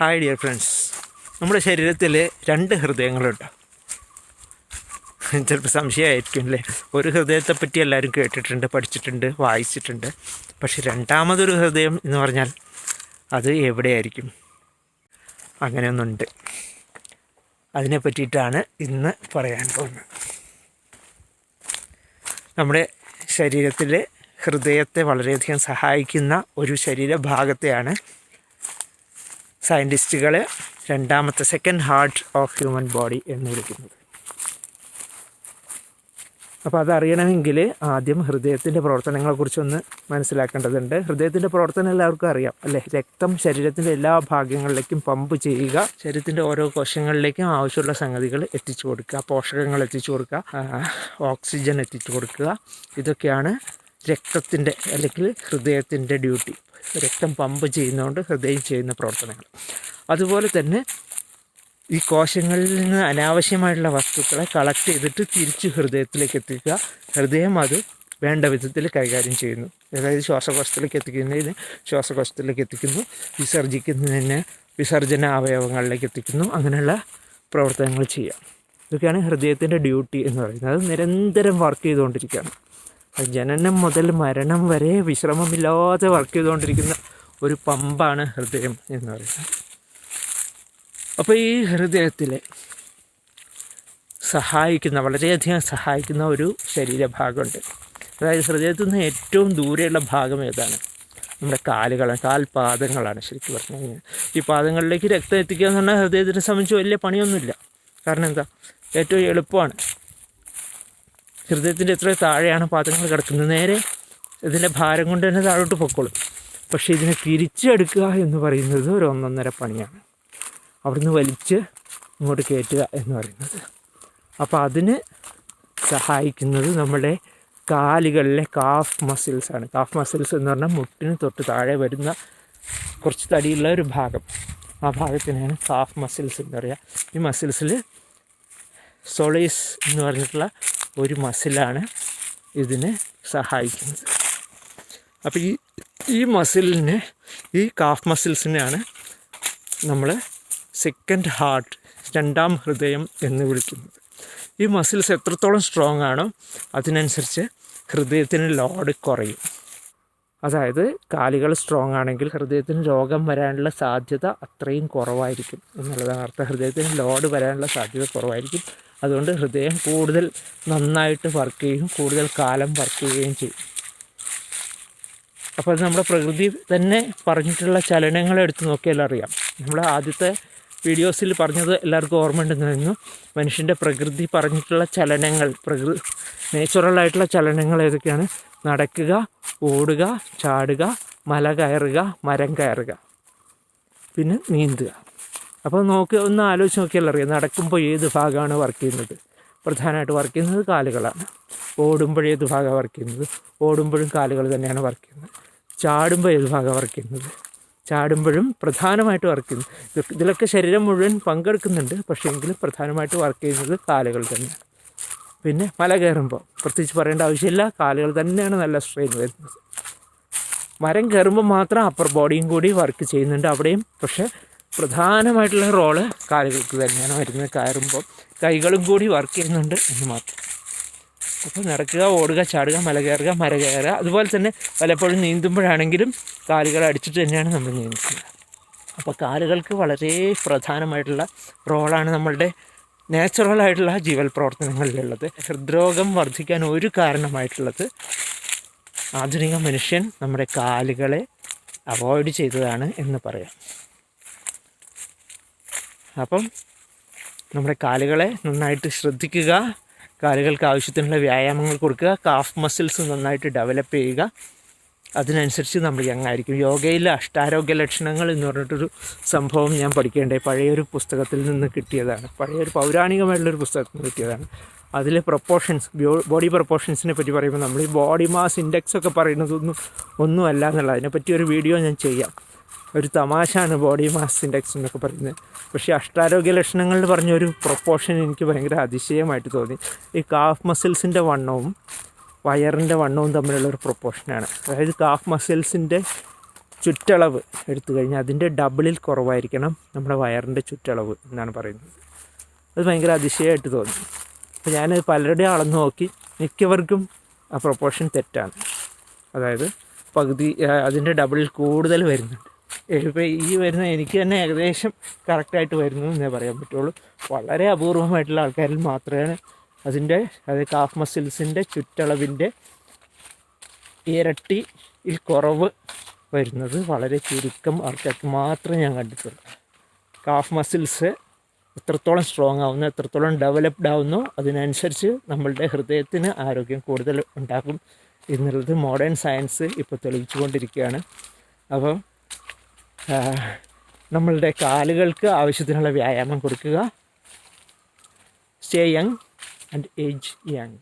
Hi dear friends നമ്മുടെ ശരീരത്തിൽ രണ്ട് ഹൃദയങ്ങളുണ്ട്. ചിലപ്പോൾ സംശയമായിരിക്കും അല്ലേ? ഒരു ഹൃദയത്തെ പറ്റി എല്ലാവരും കേട്ടിട്ടുണ്ട് പഠിച്ചിട്ടുണ്ട് വായിച്ചിട്ടുണ്ട്. പക്ഷെ രണ്ടാമതൊരു ഹൃദയം എന്ന് പറഞ്ഞാൽ അത് എവിടെയായിരിക്കും? അങ്ങനെയൊന്നുണ്ട്. അതിനെ പറ്റിയിട്ടാണ് ഇന്ന് പറയാൻ പോകുന്നത്. നമ്മുടെ ശരീരത്തിലെ ഹൃദയത്തെ വളരെയധികം സഹായിക്കുന്ന ഒരു ശരീരഭാഗത്തെയാണ് സയന്റിസ്റ്റുകൾ രണ്ടാമത്തെ second heart of human body എന്ന് വിളിക്കുന്നത്. അപ്പോൾ അതറിയണമെങ്കിൽ ആദ്യം ഹൃദയത്തിന്റെ പ്രവർത്തനങ്ങളെക്കുറിച്ചൊന്ന് മനസ്സിലാക്കേണ്ടതുണ്ട്. ഹൃദയത്തിന്റെ പ്രവർത്തനം എല്ലാവർക്കും അറിയാം അല്ലേ? രക്തം ശരീരത്തിന്റെ എല്ലാ ഭാഗങ്ങളിലേക്കും പമ്പ് ചെയ്യുക ശരീരത്തിന്റെ ഓരോ കോശങ്ങളിലേക്കും ആവശ്യമുള്ള സംഗതികൾ എത്തിച്ചു കൊടുക്കുക പോഷകങ്ങൾ എത്തിച്ചു കൊടുക്കുക ഓക്സിജൻ എത്തിച്ചു കൊടുക്കുക. ഇതൊക്കെയാണ് രക്തത്തിന്റെ അല്ലെങ്കിൽ ഹൃദയത്തിന്റെ ഡ്യൂട്ടി. രക്തം പമ്പ് ചെയ്യുന്നതുകൊണ്ട് ഹൃദയം ചെയ്യുന്ന പ്രവർത്തനങ്ങൾ. അതുപോലെ തന്നെ ഈ കോശങ്ങളിൽ നിന്ന് അനാവശ്യമായിട്ടുള്ള വസ്തുക്കളെ കളക്ട് ചെയ്തിട്ട് തിരിച്ച് ഹൃദയത്തിലേക്ക് എത്തിക്കുക. ഹൃദയം അത് വേണ്ട വിധത്തിൽ കൈകാര്യം ചെയ്യുന്നു. അതായത് ശ്വാസകോശത്തിലേക്ക് എത്തിക്കുന്നതിന് ശ്വാസകോശത്തിലേക്ക് എത്തിക്കുന്നു. വിസർജിക്കുന്നതിന് വിസർജന അവയവങ്ങളിലേക്ക് എത്തിക്കുന്നു. അങ്ങനെയുള്ള പ്രവർത്തനങ്ങൾ ചെയ്യാം. ഇതൊക്കെയാണ് ഹൃദയത്തിന്റെ ഡ്യൂട്ടി എന്ന് പറയുന്നത്. അത് നിരന്തരം വർക്ക് ചെയ്തുകൊണ്ടിരിക്കുകയാണ്. ജനനം മുതൽ മരണം വരെ വിശ്രമമില്ലാതെ വർക്ക് ചെയ്തുകൊണ്ടിരിക്കുന്ന ഒരു പമ്പാണ് ഹൃദയം എന്ന് പറയുന്നത്. അപ്പോൾ ഈ ഹൃദയത്തിലെ സഹായിക്കുന്ന വളരെയധികം സഹായിക്കുന്ന ഒരു ശരീരഭാഗമുണ്ട്. അതായത് ഹൃദയത്തിൽ നിന്ന് ഏറ്റവും ദൂരെയുള്ള ഭാഗം ഏതാണ്? നമ്മുടെ കാലുകളാണ് കാൽപാദങ്ങളാണ് ശരിക്കും പറഞ്ഞു കഴിഞ്ഞാൽ. ഈ പാദങ്ങളിലേക്ക് രക്തം എത്തിക്കുക എന്ന് പറഞ്ഞാൽ ഹൃദയത്തിനെ സംബന്ധിച്ച് വലിയ പണിയൊന്നുമില്ല. കാരണം എന്താ? ഏറ്റവും എളുപ്പമാണ്. ഹൃദയത്തിന്റെ എത്ര താഴെയാണ് പാത്രങ്ങൾ കിടക്കുന്നത്. നേരെ ഇതിന്റെ ഭാരം കൊണ്ട് തന്നെ താഴോട്ട് പൊക്കോളും. പക്ഷേ ഇതിനെ തിരിച്ചെടുക്കുക എന്ന് പറയുന്നത് ഒരു ഒന്നൊന്നര പണിയാണ്. അവിടുന്ന് വലിച്ച് ഇങ്ങോട്ട് കയറ്റുക എന്ന് പറയുന്നത്. അപ്പോൾ അതിന് സഹായിക്കുന്നത് നമ്മുടെ കാലുകളിലെ കാഫ് മസിൽസ് ആണ്. കാഫ് മസിൽസ് എന്ന് പറഞ്ഞാൽ മുട്ടിന് തൊട്ട് താഴെ വരുന്ന കുറച്ച് തടിയുള്ള ഒരു ഭാഗം. ആ ഭാഗത്തിനാണ് കാഫ് മസിൽസ് എന്ന് പറയുക ഈ മസിൽസിൽ സൊളീസ് എന്ന് പറഞ്ഞിട്ടുള്ള ഒരു മസിലാണ് ഇതിനെ സഹായിക്കുന്നത്. അപ്പോൾ ഈ ഈ മസിലിനെ ഈ കാഫ് മസിൽസിനെയാണ് നമ്മൾ സെക്കൻഡ് ഹാർട്ട് രണ്ടാം ഹൃദയം എന്ന് വിളിക്കുന്നത്. ഈ മസിൽസ് എത്രത്തോളം സ്ട്രോങ് ആണോ അതിനനുസരിച്ച് ഹൃദയത്തിന് ലോഡ് കുറയും. അതായത് കാലുകൾ സ്ട്രോങ് ആണെങ്കിൽ ഹൃദയത്തിന് രോഗം വരാനുള്ള സാധ്യത അത്രയും കുറവായിരിക്കും. എന്നുള്ളതാണ് അർത്ഥം. ഹൃദയത്തിന് ലോഡ് വരാനുള്ള സാധ്യത കുറവായിരിക്കും. അതുകൊണ്ട് ഹൃദയം കൂടുതൽ നന്നായിട്ട് വർക്ക് ചെയ്യും കൂടുതൽ കാലം വർക്ക് ചെയ്യുകയും ചെയ്യും. അപ്പോൾ നമ്മുടെ പ്രകൃതി തന്നെ പറഞ്ഞിട്ടുള്ള ചലനങ്ങൾ എടുത്ത് നോക്കിയാൽ അറിയാം. നമ്മൾ ആദ്യത്തെ വീഡിയോസിൽ പറഞ്ഞത് എല്ലാവർക്കും ഓർമ്മയുണ്ടെന്നു മനുഷ്യന്റെ പ്രകൃതി പറഞ്ഞിട്ടുള്ള ചലനങ്ങൾ പ്രകൃതി നേച്ചുറലായിട്ടുള്ള ചലനങ്ങൾ ഏതൊക്കെയാണ്? നടക്കുക ഓടുക ചാടുക മല കയറുക മരം കയറുക. പിന്നെ നീന്തുക. അപ്പോൾ നോക്കി ഒന്ന് ആലോചിച്ച് നോക്കിയാൽ അറിയാം. നടക്കുമ്പോൾ ഏത് ഭാഗമാണ് വർക്ക് ചെയ്യുന്നത്? പ്രധാനമായിട്ട് വർക്ക് ചെയ്യുന്നത് കാലുകളാണ്. ഓടുമ്പോൾ ഏത് ഭാഗമാണ് വർക്ക് ചെയ്യുന്നത്? ഓടുമ്പോഴും കാലുകൾ തന്നെയാണ് വർക്ക് ചെയ്യുന്നത്. ചാടുമ്പോൾ ഏത് ഭാഗമാണ് വർക്ക് ചെയ്യുന്നത്? ചാടുമ്പോഴും പ്രധാനമായിട്ട് വർക്ക് ചെയ്യുന്നത്. ഇത് ഇതിലൊക്കെ ശരീരം മുഴുവൻ പങ്കെടുക്കുന്നുണ്ട്. പക്ഷേ എങ്കിലും പ്രധാനമായിട്ട് വർക്ക് ചെയ്യുന്നത് കാലുകൾ തന്നെയാണ്. പിന്നെ മല കയറുമ്പോൾ പ്രത്യേകിച്ച് പറയേണ്ട ആവശ്യമില്ല. കാലുകൾ തന്നെയാണ് നല്ല സ്ട്രെയിൻ വരുന്നത്. മരം കയറുമ്പോൾ മാത്രം അപ്പർ ബോഡിയും കൂടി വർക്ക് ചെയ്യുന്നുണ്ട് അവിടെയും. പക്ഷേ പ്രധാനമായിട്ടുള്ള റോൾ കാലുകൾക്ക് തന്നെയാണ്. വരുന്നത് കയറുമ്പോൾ കൈകളും കൂടി വർക്ക് ചെയ്യുന്നുണ്ട് എന്ന് മാത്രം. അപ്പോൾ നടക്കുക ഓടുക ചാടുക മല കയറുക മര കയറുക അതുപോലെ തന്നെ പലപ്പോഴും നീന്തുമ്പോഴാണെങ്കിലും കാലുകൾ അടിച്ചിട്ട് തന്നെയാണ് നമ്മൾ നീന്തുന്നത്. അപ്പോൾ കാലുകൾക്ക് വളരെ പ്രധാനമായിട്ടുള്ള റോളാണ് നമ്മളുടെ നാച്ചുറലായിട്ടുള്ള ജീവൽ പ്രവർത്തനങ്ങളിലുള്ളത്. ഹൃദ്രോഗം വർദ്ധിക്കാൻ ഒരു കാരണമായിട്ടുള്ളത് ആധുനിക മനുഷ്യൻ നമ്മുടെ കാലുകളെ അവോയ്ഡ് ചെയ്തതാണ് എന്ന് പറയാം. അപ്പം നമ്മുടെ കാലുകളെ നന്നായിട്ട് ശ്രദ്ധിക്കുക. കാലുകൾക്ക് ആവശ്യത്തിനുള്ള വ്യായാമങ്ങൾ കൊടുക്കുക. കാഫ് മസിൽസ് നന്നായിട്ട് ഡെവലപ്പ് ചെയ്യുക. അതിനനുസരിച്ച് നമ്മൾ യങ് ആയിരിക്കും യോഗയിലെ അഷ്ടാരോഗ്യ ലക്ഷണങ്ങൾ എന്ന് പറഞ്ഞിട്ടൊരു സംഭവം ഞാൻ പഠിക്കേണ്ടത് പഴയൊരു പുസ്തകത്തിൽ നിന്ന് കിട്ടിയതാണ്. പഴയൊരു പൗരാണികമായിട്ടുള്ളൊരു പുസ്തകത്തിൽ നിന്ന് കിട്ടിയതാണ്. അതിലെ പ്രൊപ്പോർഷൻസ് ബോഡി പ്രൊപ്പോർഷൻസിനെ പറ്റി പറയുമ്പോൾ നമ്മൾ ഈ ബോഡി മാസ് ഇൻഡെക്സ് ഒക്കെ പറയുന്നതൊന്നും ഒന്നുമല്ല എന്നുള്ളത് അതിനെപ്പറ്റി ഒരു വീഡിയോ ഞാൻ ചെയ്യാം. ഒരു തമാശയാണ് ബോഡി മാസ് ഇൻഡെക്സ് എന്നൊക്കെ പറയുന്നത്. പക്ഷേ അഷ്ടാരോഗ്യ ലക്ഷണങ്ങളിൽ പറഞ്ഞൊരു പ്രൊപ്പോർഷൻ എനിക്ക് ഭയങ്കര അതിശയമായിട്ട് തോന്നി. ഈ കാഫ് മസിൽസിന്റെ വണ്ണവും വയറിന്റെ വണ്ണവും തമ്മിലുള്ള ഒരു പ്രൊപ്പോർഷനാണ് അതായത് കാഫ് മസിൽസിന്റെ ചുറ്റളവ് എടുത്തു കഴിഞ്ഞാൽ അതിന്റെ ഡബിളിൽ കുറവായിരിക്കണം നമ്മുടെ വയറിന്റെ ചുറ്റളവ് എന്നാണ് പറയുന്നത്. അത് ഭയങ്കര അതിശയമായിട്ട് തോന്നി. അപ്പോൾ ഞാൻ പലരുടെയും അളന്ന് നോക്കി മിക്കവർക്കും ആ പ്രൊപ്പോർഷൻ തെറ്റാണ്. അതായത് പകുതി അതിന്റെ ഡബിളിൽ കൂടുതൽ വരുന്നുണ്ട്. ഇപ്പോൾ ഈ വരുന്ന എനിക്ക് തന്നെ ഏകദേശം കറക്റ്റായിട്ട് വരുന്നു എന്നേ പറയാൻ പറ്റുള്ളൂ. വളരെ അപൂർവമായിട്ടുള്ള ആൾക്കാരിൽ മാത്രമാണ് അതിന്റെ അതായത് കാഫ് മസിൽസിന്റെ ചുറ്റളവിന്റെ ഇരട്ടിയിൽ കുറവ് വരുന്നത് വളരെ ചുരുക്കം ആൾക്കാർക്ക് മാത്രമേ ഞാൻ കണ്ടിട്ടുള്ളൂ. കാഫ് മസിൽസ് എത്രത്തോളം സ്ട്രോങ് ആവുന്നു എത്രത്തോളം ഡെവലപ്ഡ് ആവുന്നു അതിനനുസരിച്ച് നമ്മളുടെ ഹൃദയത്തിന് ആരോഗ്യം കൂടുതൽ ഉണ്ടാകും എന്നുള്ളത് മോഡേൺ സയൻസ് ഇപ്പോൾ തെളിയിച്ചുകൊണ്ടിരിക്കുകയാണ്. അപ്പം നമ്മളുടെ കാലുകൾക്ക് ആവശ്യത്തിനുള്ള വ്യായാമം കൊടുക്കുക. Stay young and age young